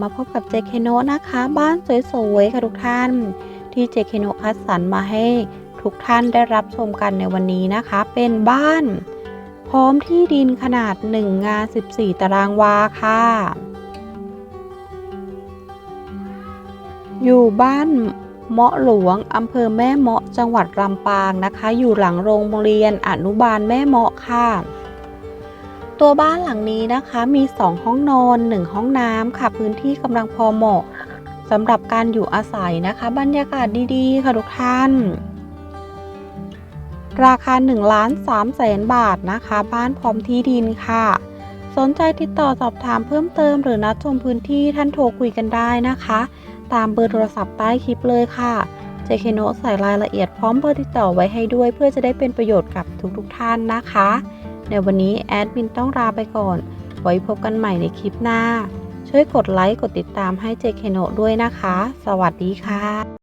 มาพบกับเจเคโนนะคะ บ้านสวยๆค่ะทุกท่าน ที่เจเคโนคัดสรรมาให้ทุกท่านได้รับชมกันในวันนี้นะคะ เป็นบ้าน พร้อมที่ดินขนาด 1 งาน 14 ตารางวาค่ะ อยู่บ้านเมาะหลวงอำเภอแม่เมาะจังหวัดลำปางนะคะ อยู่หลังโรงเรียนอนุบาลแม่เมาะค่ะ ตัวบ้านหลังนี้นะคะมี 2 ห้องนอน 1 ห้องน้ำค่ะ พื้นที่กำลังพอเหมาะสำหรับการอยู่อาศัยนะคะ บรรยากาศดีๆ ค่ะทุกท่าน ราคา1ล้าน3แสนบาทนะคะ บ้านพร้อมที่ดินค่ะ สนใจติดต่อสอบถามเพิ่มเติมหรือนัดชมพื้นที่ท่านโทรคุยกันได้นะคะ ตามเบอร์โทรศัพท์ใต้คลิปเลยค่ะเจเคโนใส่รายละเอียดพร้อมเบอร์ติดต่อไว้ให้ด้วย เพื่อจะได้เป็นประโยชน์กับทุกๆทท่านนะคะ ในวันนี้แอดมินต้องลาไปก่อน ไว้พบกันใหม่ในคลิปหน้า ช่วยกดไลค์ กดติดตามให้เจเคโนด้วยนะคะ สวัสดีค่ะ